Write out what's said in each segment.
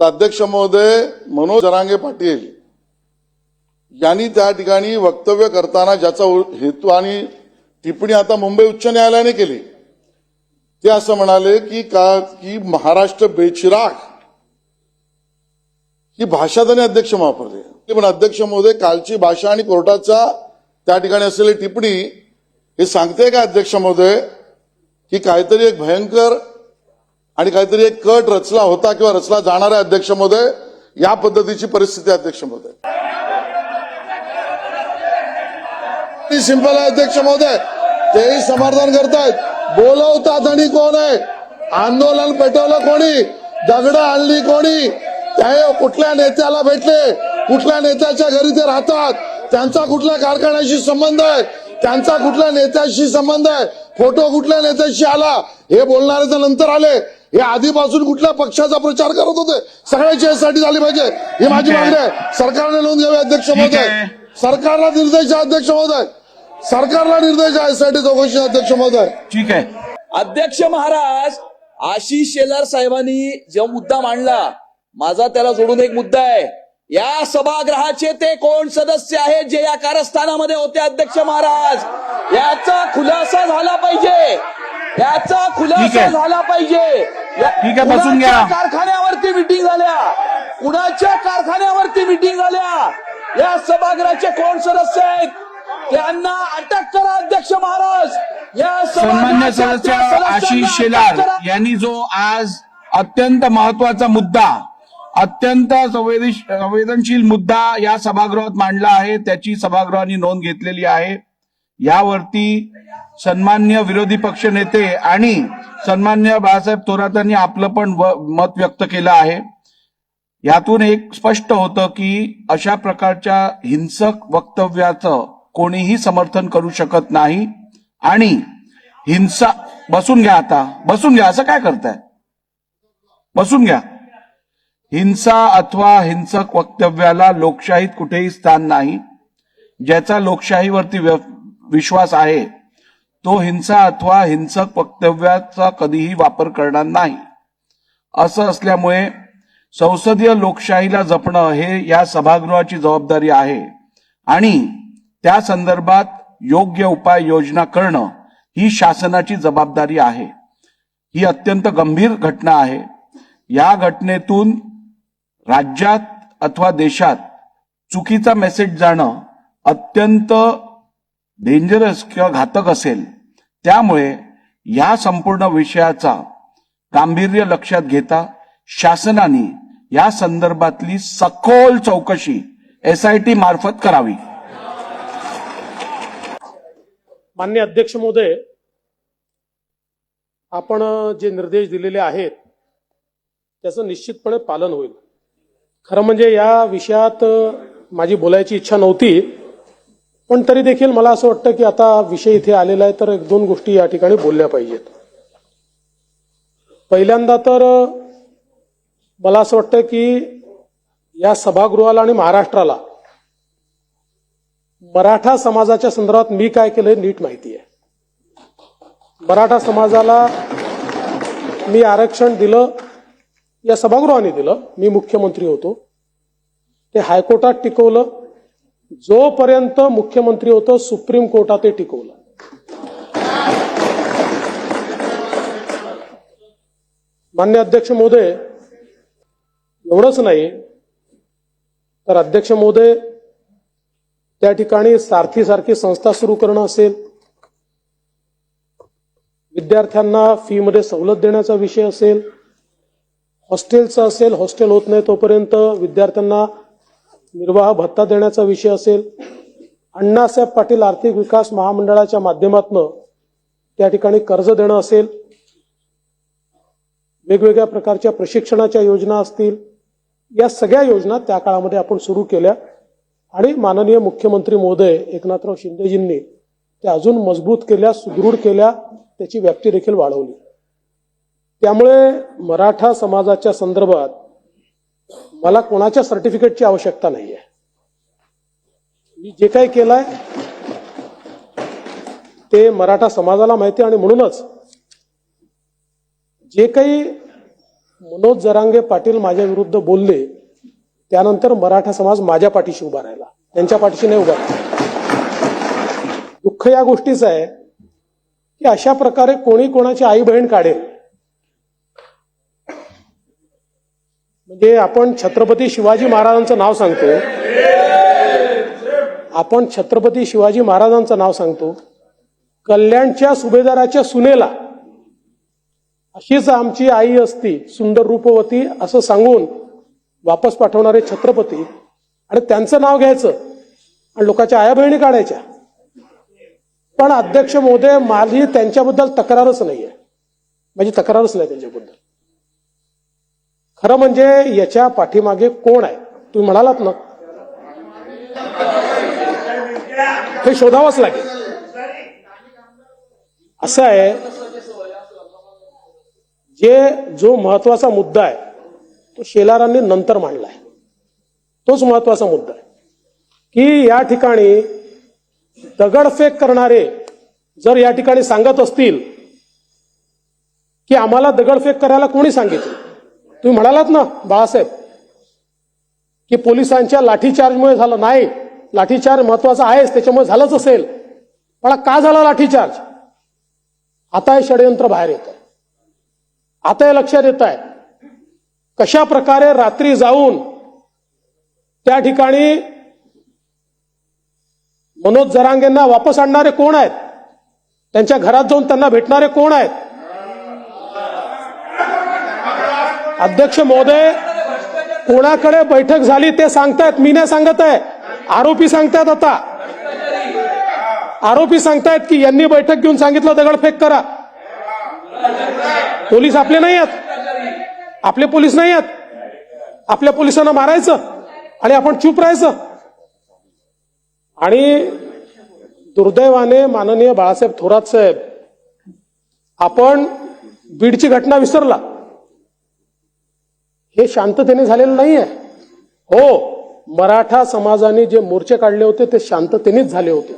तर अध्यक्ष महोदय मनोज जरांगे पाटील यांनी त्या ठिकाणी वक्तव्य करताना ज्याचा हेतू आणि टिप्पणी आता मुंबई उच्च न्यायालयाने केली. ते असं म्हणाले की का की महाराष्ट्र बेचिराग ही भाषा त्यांनी अध्यक्ष वापरली. ते पण अध्यक्ष महोदय कालची भाषा आणि कोर्टाचा त्या ठिकाणी असलेली टिप्पणी हे सांगते का अध्यक्ष महोदय की काहीतरी एक भयंकर आणि काहीतरी एक कट रचला होता किंवा रचला जाणार आहे अध्यक्ष महोदय या पद्धतीची परिस्थिती अध्यक्ष महोदय सिंपल आहे अध्यक्ष महोदय तेही समर्थन करतायत. बोलवतात आणि कोण आहे? आंदोलन पेटवलं कोणी? दगडं आणली कोणी? ते कुठल्या नेत्याला भेटले? कुठल्या नेत्याच्या घरी ते राहतात? त्यांचा कुठल्या कारखान्याशी संबंध आहे? त्यांचा कुठल्या नेत्याशी संबंध आहे? फोटो कुठल्या नेत्याशी आला? हे बोलणारे तर नंतर आले. हे आधीपासून कुठल्या पक्षाचा प्रचार करत होते? सगळ्याची यासाठी झाली पाहिजे. ही माझी मागणी आहे. सरकारने नोंद घ्यावी अध्यक्ष महोदय. सरकारला निर्देश आहे अध्यक्ष महोदय. सरकारला निर्देश आहे यासाठी चौकशी अध्यक्ष महोदय. ठीक आहे. अध्यक्ष महाराज आशिष शेलार साहेबांनी जेव्हा मुद्दा मांडला माझा त्याला जोडून एक मुद्दा आहे. या सभागृहाचे ते कोण सदस्य आहेत जे या कारस्थानामध्ये होते अध्यक्ष महाराज? याचा खुलासा झाला पाहिजे. याचा खुलासा. झाला पाहिजे ठीक आहे, बसून घ्या. कारखान्यावरती मिटिंग झाल्या कुणाच्या कारखान्यावरती मिटिंग झाल्या या सभागृहाचे कोण सदस्य आहेत त्यांना अटक करा अध्यक्ष महाराज या सन्मान्य सदस्य आशिष शेलार. यांनी जो आज अत्यंत महत्त्वाचा मुद्दा अत्यंत संवेदनशील मुद्दा या सभागृहात मांडला आहे त्याची सभागृहाने नोंद घेतलेली आहे यावरती सन्मान्य विरोधी पक्ष नेते आणि सन्मान्य बाळासाहेब थोरातांनी आपलं पण व- मत व्यक्त केलं आहे. यातून एक स्पष्ट होतं की अशा प्रकारच्या हिंसक वक्तव्याचं कोणीही समर्थन करू शकत नाही. आणि हिंसा बसून घ्या आता बसून घ्या असं काय करताय? बसून घ्या. हिंसा अथवा हिंसक वक्तव्याला लोकशाहीत कुठेही स्थान नाही. ज्याचा लोकशाहीवरती व्य- विश्वास आहे. तो हिंसा अथवा हिंसक वक्तव्याचा कधीही वापर करणार नाही. असं असल्यामुळे संसदीय लोकशाहीला जपणं हे या सभागृहाची जबाबदारी आहे आणि त्या संदर्भात योग्य उपाय योजना करणं ही शासनाची जबाबदारी आहे. ही अत्यंत गंभीर घटना आहे. या घटनेतून राज्यात अथवा देशात चुकीचा मेसेज जाणं अत्यंत डेंजरस किंवा घातक असेल त्यामुळे या संपूर्ण विषयाचा गांभीर्य लक्षात घेता शासनाने या संदर्भातली सखोल चौकशी एसआयटी मार्फत करावी. मान्य अध्यक्ष महोदय आपण जे निर्देश दिलेले आहेत त्याचं निश्चितपणे पालन होईल. खरं म्हणजे या विषयात माझी बोलायची इच्छा नव्हती पण तरी देखील मला असं वाटतं की आता विषय इथे आलेला आहे तर एक दोन गोष्टी या ठिकाणी बोलल्या पाहिजेत. पहिल्यांदा तर मला असं वाटतं की या सभागृहाला आणि महाराष्ट्राला मराठा समाजाच्या संदर्भात मी काय केलंय नीट माहिती आहे. मराठा समाजाला मी आरक्षण दिलं या सभागृहाने दिलं मी मुख्यमंत्री होतो. ते हायकोर्टात टिकवलं जोपर्यंत मुख्यमंत्री होतो सुप्रीम कोर्टात ते टिकवलं. मान्य अध्यक्ष महोदय एवढंच नाही तर अध्यक्ष महोदय त्या ठिकाणी सारखी सारखी संस्था सुरू करणं असेल. विद्यार्थ्यांना फी मध्ये सवलत देण्याचा विषय असेल. हॉस्टेलचा असेल हॉस्टेल होत नाही तोपर्यंत विद्यार्थ्यांना निर्वाह भत्ता देण्याचा विषय असेल अण्णासाहेब पाटील आर्थिक विकास महामंडळाच्या माध्यमातून त्या ठिकाणी कर्ज देणं असेल वेगवेगळ्या प्रकारच्या प्रशिक्षणाच्या योजना असतील या सगळ्या योजना त्या काळामध्ये आपण सुरू केल्या. आणि माननीय मुख्यमंत्री महोदय एकनाथराव शिंदेजींनी त्या अजून मजबूत केल्या सुदृढ केल्या त्याची व्याप्ती देखील वाढवली. त्यामुळे मराठा समाजाच्या संदर्भात मला कोणाच्या सर्टिफिकेटची आवश्यकता नाही आहे मी जे काही केलंय ते मराठा समाजाला माहिती आणि म्हणूनच जे काही मनोज जरांगे पाटील माझ्या विरुद्ध बोलले त्यानंतर मराठा समाज माझ्या पाठीशी उभा राहिला. त्यांच्या पाठीशी नाही उभा राहिला. दुःख या गोष्टीचं आहे की अशा प्रकारे कोणी कोणाची आई बहीण काढेल म्हणजे आपण छत्रपती शिवाजी महाराजांचं नाव सांगतो आपण छत्रपती शिवाजी महाराजांचं नाव सांगतो कल्याणच्या सुभेदाराच्या सुनेला अशीच आमची आई असती सुंदर रूपवती असं सांगून वापस पाठवणारे छत्रपती. आणि त्यांचं नाव घ्यायचं आणि लोकांच्या आया बहिणी काढायच्या. पण अध्यक्ष महोदय माझी त्यांच्याबद्दल तक्रारच नाहीये. माझी तक्रारच नाही त्यांच्याबद्दल. खरं म्हणजे याच्या पाठीमागे कोण आहे? तुम्ही म्हणालात ना. हे शोधावंच लागेल. असं आहे जे जो महत्त्वाचा मुद्दा आहे तो शेलारांनी नंतर मांडलाय. तोच महत्त्वाचा मुद्दा आहे. की या ठिकाणी दगडफेक करणारे जर या ठिकाणी सांगत असतील की आम्हाला दगडफेक करायला कोणी सांगितलं? तुम्ही म्हणालात ना बाळासाहेब की पोलिसांच्या लाठीचार्जमुळे झालं. नाही लाठीचार्ज महत्त्वाचा आहेच त्याच्यामुळे झालंच असेल. पण का झाला लाठीचार्ज? आता हे षडयंत्र बाहेर येत आता हे लक्षात येत आहे कशा प्रकारे रात्री जाऊन त्या ठिकाणी मनोज जरांगेंना वापस आणणारे कोण आहेत? त्यांच्या घरात जाऊन त्यांना भेटणारे कोण आहेत? अध्यक्ष महोदय कोणाकडे बैठक झाली ते सांगतायत मी नाही सांगत आहे. आरोपी सांगतायत आता. आरोपी सांगतायत की यांनी बैठक घेऊन सांगितलं दगडफेक करा. पोलीस आपले नाही आहेत. आपले पोलीस नाही आहेत. आपल्या पोलिसांना मारायचं आणि आपण चूप राहायचं. आणि दुर्दैवाने माननीय बाळासाहेब थोरात साहेब आपण बीडची घटना विसरला. हे शांततेने झालेलं नाहीये. हो मराठा समाजाने जे मोर्चे काढले होते ते शांततेनेच झाले होते.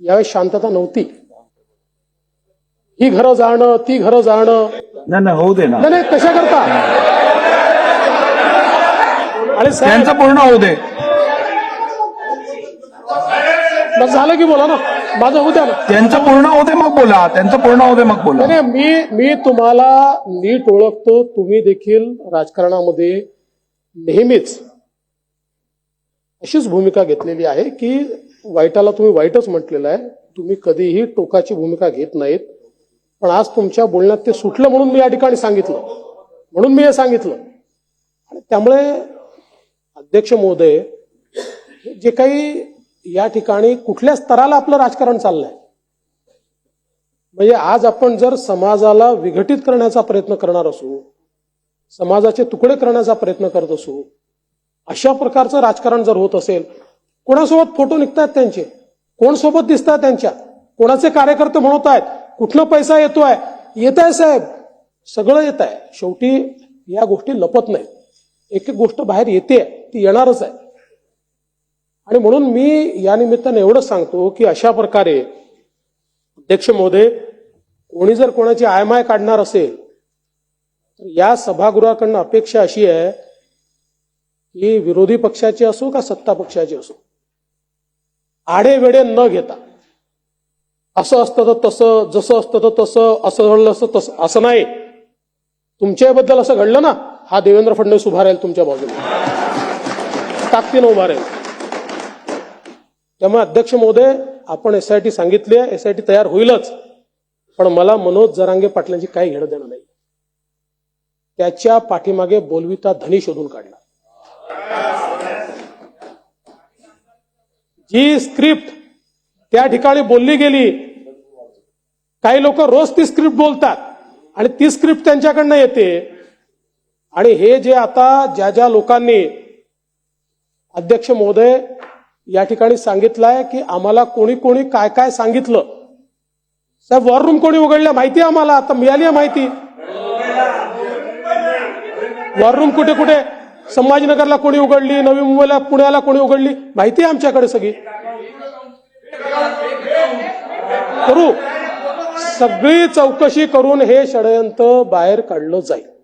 यावेळेस शांतता नव्हती. ही घरं जाणं ती घरं जाणं. नाही नाही होऊ दे ना. नाही नाही कशा करता? आणि त्यांचं पूर्ण होऊ दे. मग झालं की बोला ना. माझं होऊ द्या ना. त्यांचं पूर्ण दे मग बोला. त्यांचं पूर्ण दे मग बोला. नाही, मी मी तुम्हाला नीट ओळखतो. तुम्ही देखील राजकारणामध्ये नेहमीच अशीच भूमिका घेतलेली आहे की वाईटाला तुम्ही वाईटच म्हटलेलं आहे. तुम्ही कधीही टोकाची भूमिका घेत नाहीत. पण आज तुमच्या बोलण्यात ते सुटलं म्हणून मी या ठिकाणी सांगितलं. म्हणून मी हे सांगितलं. आणि त्यामुळे अध्यक्ष महोदय जे काही या ठिकाणी कुठल्या स्तराला आपलं राजकारण चाललंय? म्हणजे आज आपण जर समाजाला विघटित करण्याचा प्रयत्न करणार असू समाजाचे तुकडे करण्याचा प्रयत्न करत असू अशा प्रकारचं राजकारण जर होत असेल कोणासोबत फोटो निघतात त्यांचे? कोण सोबत दिसतात त्यांच्या? कोणाचे कार्यकर्ते म्हणत आहेत कुठला पैसा येतोय? येत आहे साहेब. सगळं येत आहे शेवटी या गोष्टी लपत नाहीत. एक एक गोष्ट बाहेर येते ती येणारच आहे. आणि म्हणून मी या निमित्तानं एवढंच सांगतो की अशा प्रकारे अध्यक्ष महोदय कोणी जर कोणाची आयमाय काढणार असेल तर या सभागृहाकडनं अपेक्षा अशी आहे की विरोधी पक्षाची असो का सत्ता पक्षाची असो आडे वेडे न घेता असं असतं तर तसं जसं असतं तर तसं असं घडलं असं तसं असं नाही. तुमच्याबद्दल असं घडलं ना हा देवेंद्र फडणवीस उभा राहील तुमच्या बाजूला ताकदीनं उभा राहील. त्यामुळे अध्यक्ष महोदय आपण एसआयटी सांगितली आहे एसआयटी तयार होईलच. पण मला मनोज जरांगे पाटलांची काही घेणं देणं नाही. त्याच्या पाठीमागे बोलविता धनी शोधून काढला जी स्क्रिप्ट त्या ठिकाणी बोलली गेली काही लोक रोज ती स्क्रिप्ट बोलतात आणि ती स्क्रिप्ट त्यांच्याकडनं येते. आणि हे जे आता ज्या ज्या लोकांनी अध्यक्ष महोदय या ठिकाणी सांगितलंय की आम्हाला कोणी कोणी काय काय सांगितलं. साहेब वॉर रूम कोणी उघडल्या माहिती आहे आम्हाला? आता मिळाली आहे माहिती. वॉर रूम कुठे कुठे? संभाजीनगरला कोणी उघडली? नवी मुंबईला पुण्याला कोणी उघडली? माहिती आहे आमच्याकडे सगळी. करू. सगळी चौकशी करून हे षडयंत्र बाहेर काढलं जाईल.